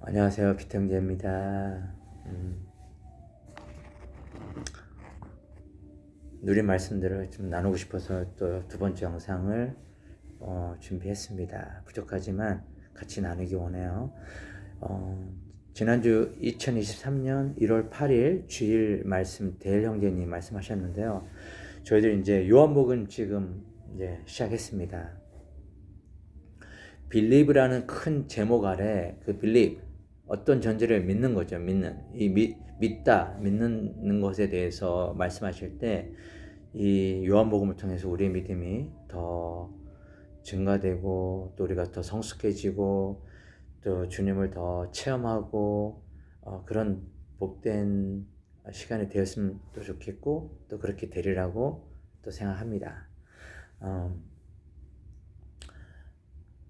안녕하세요. 비통제입니다. 음, 누린 말씀들을 좀 나누고 싶어서 또 두 번째 영상을 어, 준비했습니다. 부족하지만 같이 나누기 원해요. 어, 지난주 2023년 1월 8일 주일 말씀 대일 형제님 말씀하셨는데요. 저희들 이제 요한복음 지금 이제 시작했습니다. 빌리브라는 큰 제목 아래 그 빌립 어떤 전제를 믿는 거죠. 믿는 이 믿, 믿다 믿는 것에 대해서 말씀하실 때 이 요한복음을 통해서 우리의 믿음이 더 증가되고 또 우리가 더 성숙해지고 또 주님을 더 체험하고 어, 그런 복된 시간이 되었으면 또 좋겠고 또 그렇게 되리라고 또 생각합니다. 음,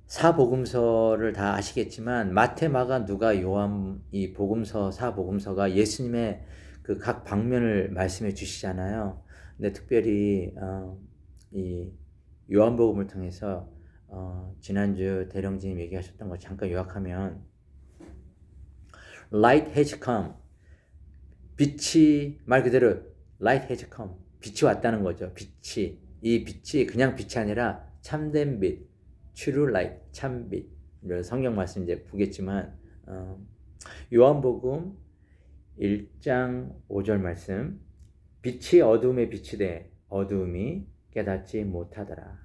사복음서를 다 아시겠지만 마태, 마가, 누가, 요한 이 복음서 사복음서가 예수님의 그 각 방면을 말씀해 주시잖아요. 근데 특별히 어, 이 요한복음을 통해서 어, 지난주 대령진님 얘기하셨던 거 잠깐 요약하면 light has come 빛이 말 그대로 light has come 빛이 왔다는 거죠. 빛이 이 빛이 그냥 빛이 아니라 참된 빛 true light 참빛 성경 말씀 이제 보겠지만 어, 요한복음 1장 5절 말씀 빛이 어둠에 돼 어둠이 깨닫지 못하더라.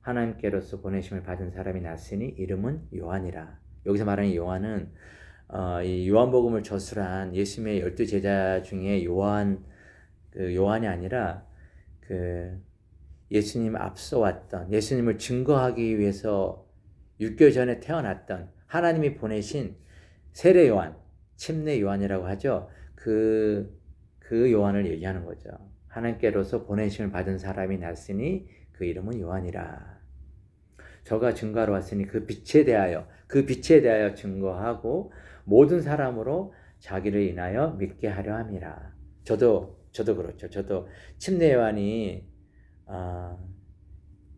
하나님께로서 보내심을 받은 사람이 났으니 이름은 요한이라. 여기서 말하는 요한은 어, 이 요한복음을 저술한 예수님의 열두 제자 중에 요한 그 요한이 아니라 그 예수님 앞서 왔던 예수님을 증거하기 위해서 6개월 전에 태어났던 하나님이 보내신 세례 요한, 침례 요한이라고 하죠. 그, 그 요한을 얘기하는 거죠. 하나님께로서 보내심을 받은 사람이 났으니 그 이름은 요한이라. 저가 증거하러 왔으니 그 빛에 대하여, 그 빛에 대하여 증거하고 모든 사람으로 자기를 인하여 믿게 하려 함이라. 저도, 저도 그렇죠. 저도 침례 요한이 아,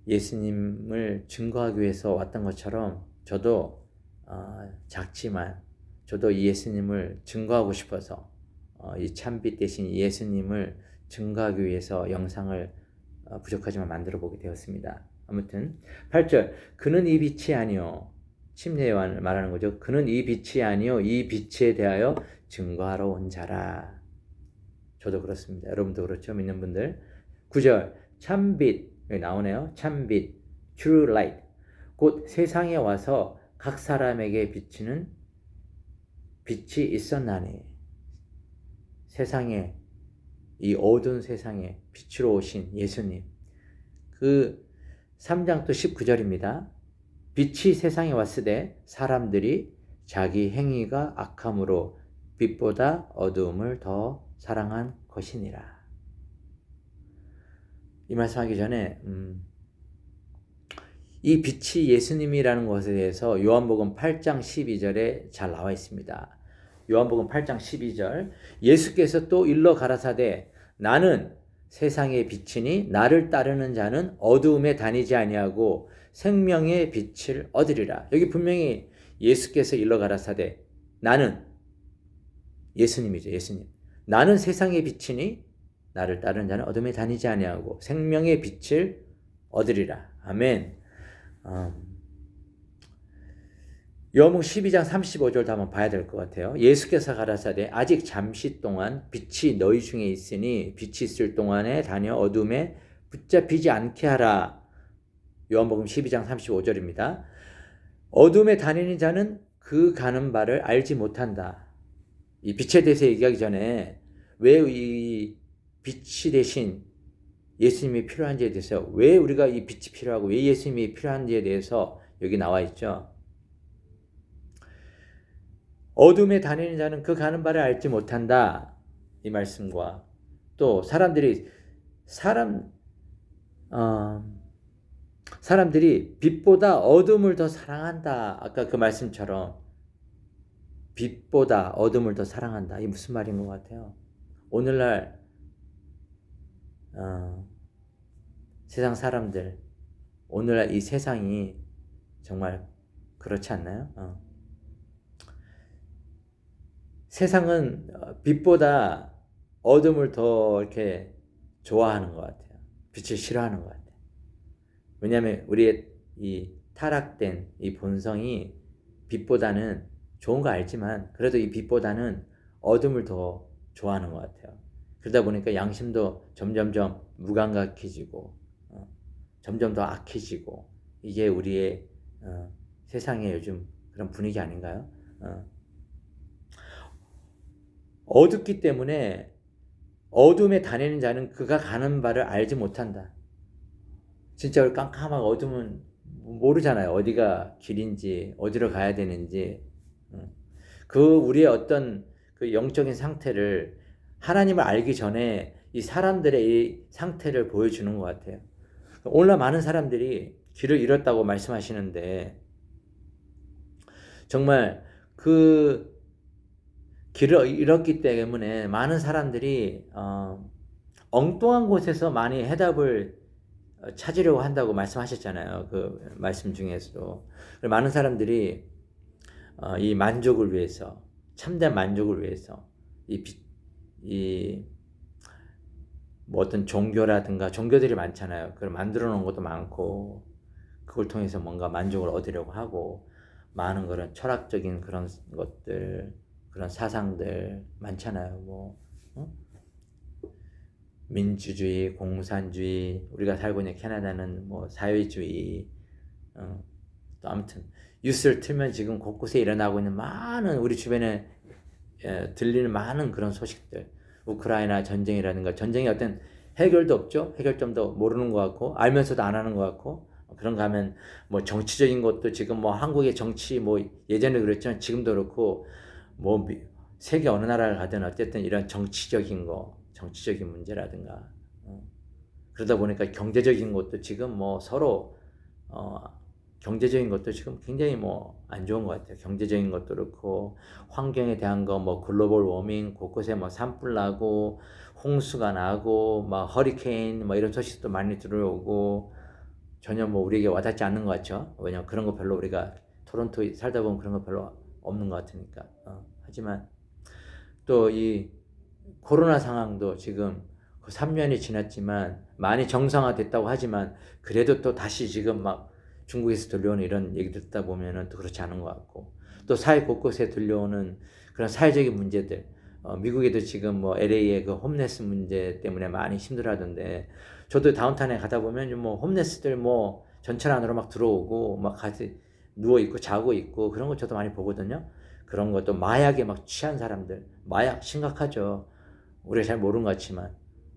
예수님을 증거하기 위해서 왔던 것처럼 저도 아, 작지만 저도 예수님을 증거하고 싶어서 어, 이 참빛 대신 예수님을 증거하기 위해서 영상을 어, 부족하지만 만들어 보게 되었습니다. 아무튼 8절 그는 이 빛이 아니요 침례 요한을 말하는 거죠. 그는 이 빛이 아니요 이 빛에 대하여 증거하러 온 자라. 저도 그렇습니다. 여러분도 그렇죠. 믿는 분들. 9절 참빛 여기 나오네요. 참빛 true light 곧 세상에 와서 각 사람에게 비치는 빛이 있었나니 세상에 이 어두운 세상에 빛으로 오신 예수님 그 3장 또 19절입니다. 빛이 세상에 왔으되 사람들이 자기 행위가 악함으로 빛보다 어두움을 더 사랑한 것이니라. 이 말씀하기 전에 음, 이 빛이 예수님이라는 것에 대해서 요한복음 8장 12절에 잘 나와 있습니다. 요한복음 8장 12절 예수께서 또 일러 가라사대 나는 세상의 빛이니 나를 따르는 자는 어두움에 다니지 아니하고 생명의 빛을 얻으리라. 여기 분명히 예수께서 일러 가라사대 나는 예수님이죠. 예수님. 나는 세상의 빛이니 나를 따르는 자는 어둠에 다니지 아니하고 생명의 빛을 얻으리라. 아멘. 음. 요한복음 12장 35절도 한번 봐야 될 것 같아요. 예수께서 가라사대 아직 잠시 동안 빛이 너희 중에 있으니 빛이 있을 동안에 다녀 어둠에 붙잡히지 않게 하라. 요한복음 12장 35절입니다. 어둠에 다니는 자는 그 가는 바를 알지 못한다. 이 빛에 대해서 얘기하기 전에 왜 이 빛이 대신 예수님이 필요한지에 대해서 왜 우리가 이 빛이 필요하고 왜 예수님이 필요한지에 대해서 여기 나와 있죠. 어둠에 다니는 자는 그 가는 바를 알지 못한다. 이 말씀과 또 사람들이 사람 어, 사람들이 빛보다 어둠을 더 사랑한다. 아까 그 말씀처럼 빛보다 어둠을 더 사랑한다. 이 무슨 말인 것 같아요? 오늘날 어, 세상 사람들 오늘날 이 세상이 정말 그렇지 않나요? 어. 세상은 어, 빛보다 어둠을 더 이렇게 좋아하는 것 같아요. 빛을 싫어하는 것 같아요. 왜냐하면 우리의 이 타락된 이 본성이 빛보다는 좋은 거 알지만 그래도 이 빛보다는 어둠을 더 좋아하는 것 같아요. 그러다 보니까 양심도 점점점 무감각해지고 어, 점점 더 악해지고 이게 우리의 어, 세상의 요즘 그런 분위기 아닌가요? 어. 어둡기 때문에 어둠에 다니는 자는 그가 가는 바를 알지 못한다. 진짜 깜깜하고 어둠은 모르잖아요. 어디가 길인지, 어디로 가야 되는지. 그 우리의 어떤 그 영적인 상태를 하나님을 알기 전에 이 사람들의 이 상태를 보여주는 것 같아요. 오늘날 많은 사람들이 길을 잃었다고 말씀하시는데 정말 그 길을 잃었기 때문에 많은 사람들이 어, 엉뚱한 곳에서 많이 해답을 찾으려고 한다고 말씀하셨잖아요. 그 말씀 중에서도 많은 사람들이 어, 이 만족을 위해서 참된 만족을 위해서 이, 이 뭐 어떤 종교라든가 종교들이 많잖아요. 그걸 만들어 놓은 것도 많고 그걸 통해서 뭔가 만족을 얻으려고 하고 많은 그런 철학적인 그런 것들 그런 사상들 많잖아요. 뭐 어? 민주주의, 공산주의, 우리가 살고 있는 캐나다는 뭐 사회주의, 어, 또 아무튼 뉴스를 틀면 지금 곳곳에 일어나고 있는 많은 우리 주변에 예, 들리는 많은 그런 소식들, 우크라이나 전쟁이라든가 전쟁이 어떤 해결도 없죠. 해결점도 모르는 것 같고 알면서도 안 하는 것 같고 그런가 하면 뭐 정치적인 것도 지금 뭐 한국의 정치 뭐 예전에 그랬지만 지금도 그렇고 뭐 세계 어느 나라를 가든 어쨌든 이런 정치적인 거 정치적인 문제라든가 어. 그러다 보니까 경제적인 것도 지금 뭐 서로 어, 경제적인 것도 지금 굉장히 뭐 안 좋은 것 같아요. 경제적인 것도 그렇고 환경에 대한 거 뭐 글로벌 워밍 곳곳에 뭐 산불 나고 홍수가 나고 막 허리케인 뭐 이런 소식도 많이 들어오고 전혀 뭐 우리에게 와닿지 않는 것 같죠. 왜냐면 그런 거 별로 우리가 토론토에 살다 보면 그런 거 별로 없는 것 같으니까. 어. 하지만 또 이 코로나 상황도 지금 그 3년이 지났지만 많이 정상화됐다고 하지만 그래도 또 다시 지금 막 중국에서 들려오는 이런 얘기 듣다 보면은 또 그렇지 않은 것 같고 또 사회 곳곳에 들려오는 그런 사회적인 문제들 어, 미국에도 지금 뭐 LA의 그 홈레스 문제 때문에 많이 힘들어하던데 저도 다운타운에 가다 보면 뭐 홈레스들 뭐 전철 안으로 막 들어오고 막 같이 누워 있고 자고 있고 그런 거 저도 많이 보거든요. 그런 것도 마약에 막 취한 사람들 마약 심각하죠. 우리가 잘 모르는 것 같지만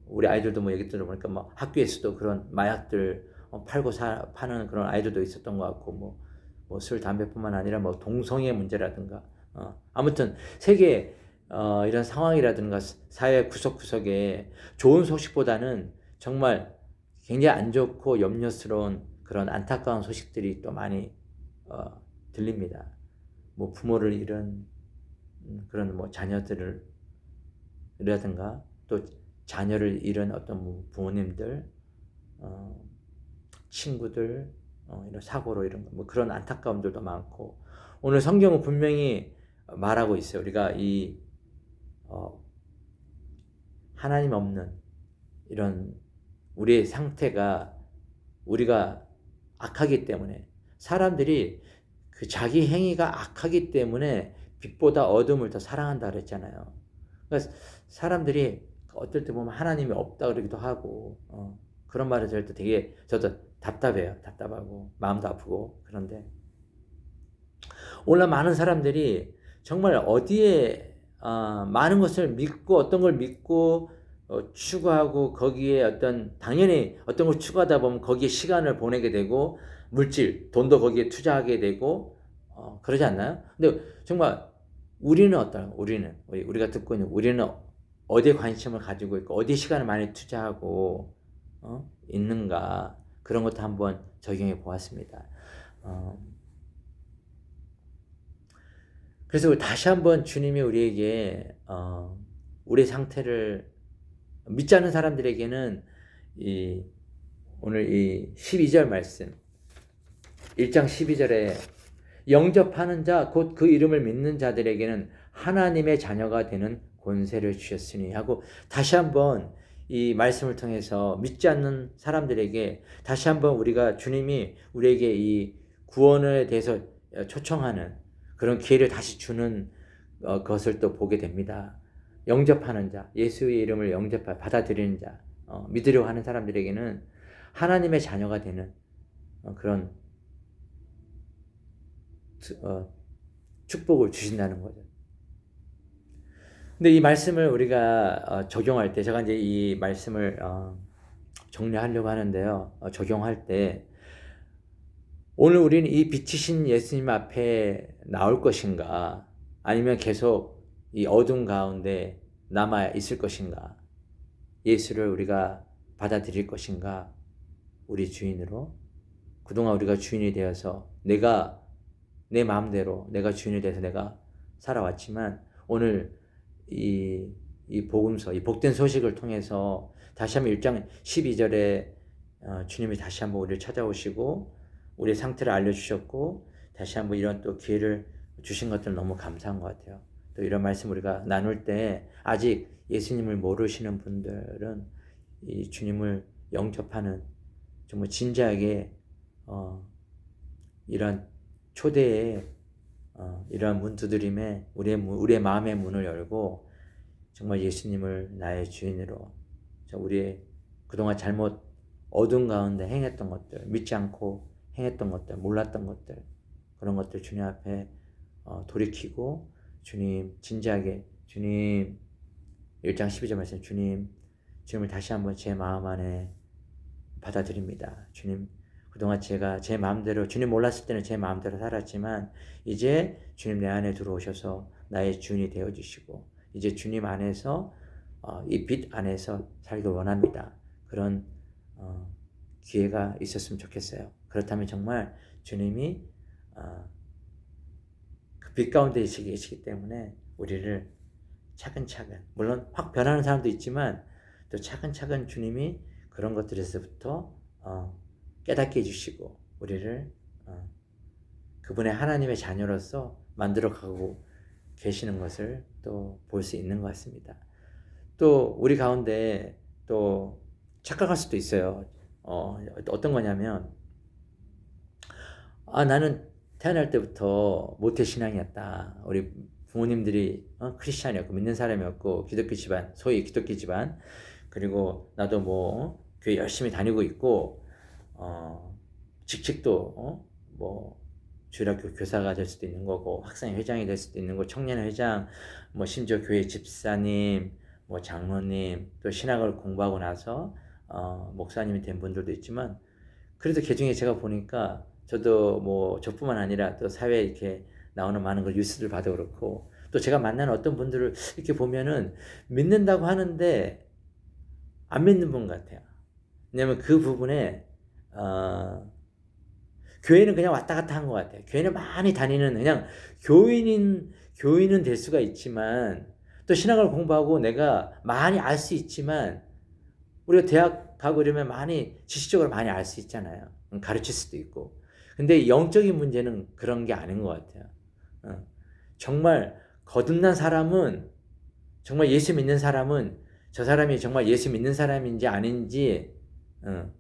우리 아이들도 뭐 얘기 들어보니까 막 학교에서도 그런 마약들 어, 팔고 사, 파는 그런 아이들도 있었던 것 같고 뭐, 뭐 술, 담배뿐만 아니라 뭐 동성애 문제라든가 어, 아무튼 세계 어, 이런 상황이라든가 사회 구석구석에 좋은 소식보다는 정말 굉장히 안 좋고 염려스러운 그런 안타까운 소식들이 또 많이 어, 들립니다. 뭐 부모를 잃은 음, 그런 뭐 자녀들을 이라든가 또 자녀를 잃은 어떤 뭐 부모님들, 어, 친구들 어, 이런 사고로 이런 뭐 그런 안타까움들도 많고 오늘 성경은 분명히 말하고 있어요. 우리가 이 어, 하나님 없는 이런 우리의 상태가 우리가 악하기 때문에 사람들이 그 자기 행위가 악하기 때문에 빛보다 어둠을 더 사랑한다 그랬잖아요. 그러니까 사람들이 어떨 때 보면 하나님이 없다 그러기도 하고 어, 그런 말을 들을 때 되게 저도 답답해요. 답답하고 마음도 아프고 그런데 오늘 많은 사람들이 정말 어디에 어, 많은 것을 믿고 어떤 걸 믿고 어, 추구하고 거기에 어떤 당연히 어떤 걸 추구하다 보면 거기에 시간을 보내게 되고 물질 돈도 거기에 투자하게 되고 어, 그러지 않나요? 근데 정말 우리는 어떤 우리는 우리가 듣고 있는 우리는 어디에 관심을 가지고 있고 어디에 시간을 많이 투자하고 어? 있는가 그런 것도 한번 적용해 보았습니다. 어, 그래서 다시 한번 주님이 우리에게 어, 우리 상태를 믿지 않는 사람들에게는 이 오늘 이 12절 말씀 1장 12절에 영접하는 자 곧 그 이름을 믿는 자들에게는 하나님의 자녀가 되는 권세를 주셨으니 하고 다시 한번 이 말씀을 통해서 믿지 않는 사람들에게 다시 한번 우리가 주님이 우리에게 이 구원에 대해서 초청하는 그런 기회를 다시 주는 어, 것을 또 보게 됩니다. 영접하는 자, 예수의 이름을 영접하 받아들이는 자, 어, 믿으려 하는 사람들에게는 하나님의 자녀가 되는 어, 그런 어, 축복을 주신다는 거죠. 근데 이 말씀을 우리가 어, 적용할 때 제가 이제 이 말씀을 어, 정리하려고 하는데요. 어, 적용할 때 오늘 우리는 이 빛이신 예수님 앞에 나올 것인가? 아니면 계속 이 어둠 가운데 남아 있을 것인가? 예수를 우리가 받아들일 것인가? 우리 주인으로? 그동안 우리가 주인이 되어서 내가 내 마음대로 내가 주인이 돼서 내가 살아왔지만 오늘 이, 이 복음서, 이 복된 소식을 통해서 다시 한번 1장 12절에 어, 주님이 다시 한번 우리를 찾아오시고 우리의 상태를 알려주셨고 다시 한번 이런 또 기회를 주신 것들 너무 감사한 것 같아요. 또 이런 말씀 우리가 나눌 때 아직 예수님을 모르시는 분들은 이 주님을 영접하는 정말 진지하게 어, 이런 초대에 어, 이러한 문 두드림에 우리의, 우리의 마음의 문을 열고 정말 예수님을 나의 주인으로 우리의 그동안 잘못 어둠 가운데 행했던 것들 믿지 않고 행했던 것들 몰랐던 것들 그런 것들 주님 앞에 어, 돌이키고 주님 진지하게 주님 1장 12절 말씀 주님 주님을 다시 한번 제 마음 안에 받아들입니다. 주님 그동안 제가 제 마음대로 주님 몰랐을 때는 제 마음대로 살았지만 이제 주님 내 안에 들어오셔서 나의 주인이 되어 주시고 이제 주님 안에서 어, 이빛 안에서 살길 원합니다. 그런 어, 기회가 있었으면 좋겠어요. 그렇다면 정말 주님이 어, 그빛 가운데 계시기 때문에 우리를 차근차근 물론 확 변하는 사람도 있지만 또 차근차근 주님이 그런 것들에서부터 어, 깨닫게 해주시고 우리를 어, 그분의 하나님의 자녀로서 만들어가고 계시는 것을 또 볼 수 있는 것 같습니다. 또 우리 가운데 또 착각할 수도 있어요. 어, 어떤 거냐면 아 나는 태어날 때부터 모태 신앙이었다. 우리 부모님들이 어, 크리스찬이었고 믿는 사람이었고 기독교 집안 소위 기독교 집안 그리고 나도 뭐 교회 열심히 다니고 있고 어, 직책도 어? 뭐 주일학교 교사가 될 수도 있는 거고 학생 회장이 될 수도 있는 거 청년 회장 뭐 심지어 교회 집사님 뭐 장로님 또 신학을 공부하고 나서 어, 목사님이 된 분들도 있지만 그래도 그 중에 제가 보니까 저도 뭐 저뿐만 아니라 또 사회에 이렇게 나오는 많은 걸 뉴스를 봐도 그렇고 또 제가 만나는 어떤 분들을 이렇게 보면은 믿는다고 하는데 안 믿는 분 같아요. 왜냐면 그 부분에 어, 교회는 그냥 왔다 갔다 한 것 같아요. 교회는 많이 다니는 그냥 교인인 교인은 될 수가 있지만 또 신학을 공부하고 내가 많이 알 수 있지만 우리가 대학 가고 이러면 많이 지식적으로 많이 알 수 있잖아요. 가르칠 수도 있고. 근데 영적인 문제는 그런 게 아닌 것 같아요. 어. 정말 거듭난 사람은 정말 예수 믿는 사람은 저 사람이 정말 예수 믿는 사람인지 아닌지 어.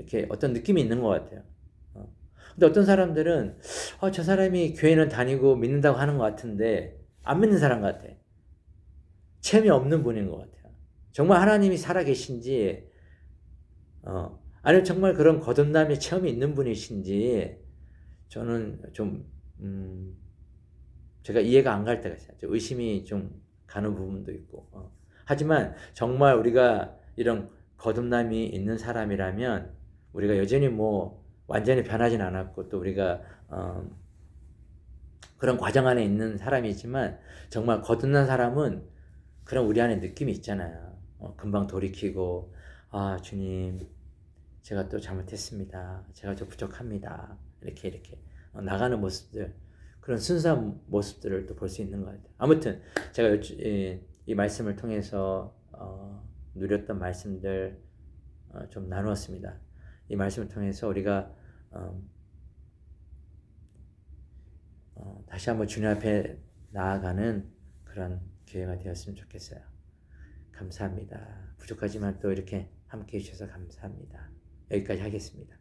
이렇게 어떤 느낌이 있는 것 같아요. 어. 근데 어떤 사람들은 어, 저 사람이 교회는 다니고 믿는다고 하는 것 같은데 안 믿는 사람 같아. 체험이 없는 분인 것 같아요. 정말 하나님이 살아계신지, 어, 아니면 정말 그런 거듭남의 체험이 있는 분이신지, 저는 좀, 음, 제가 이해가 안 갈 때가 있어요. 의심이 좀 가는 부분도 있고. 어. 하지만 정말 우리가 이런 거듭남이 있는 사람이라면 우리가 여전히 뭐 완전히 변하진 않았고 또 우리가 어 그런 과정 안에 있는 사람이지만 정말 거듭난 사람은 그런 우리 안에 느낌이 있잖아요. 어 금방 돌이키고 아 주님 제가 또 잘못했습니다. 제가 좀 부족합니다. 이렇게 이렇게 어, 나가는 모습들 그런 순수한 모습들을 또 볼 수 있는 것 같아요. 아무튼 제가 이, 이 말씀을 통해서 어, 누렸던 말씀들 어, 좀 나누었습니다. 이 말씀을 통해서 우리가 어, 어, 다시 한번 주님 앞에 나아가는 그런 기회가 되었으면 좋겠어요. 감사합니다. 부족하지만 또 이렇게 함께 해주셔서 감사합니다. 여기까지 하겠습니다.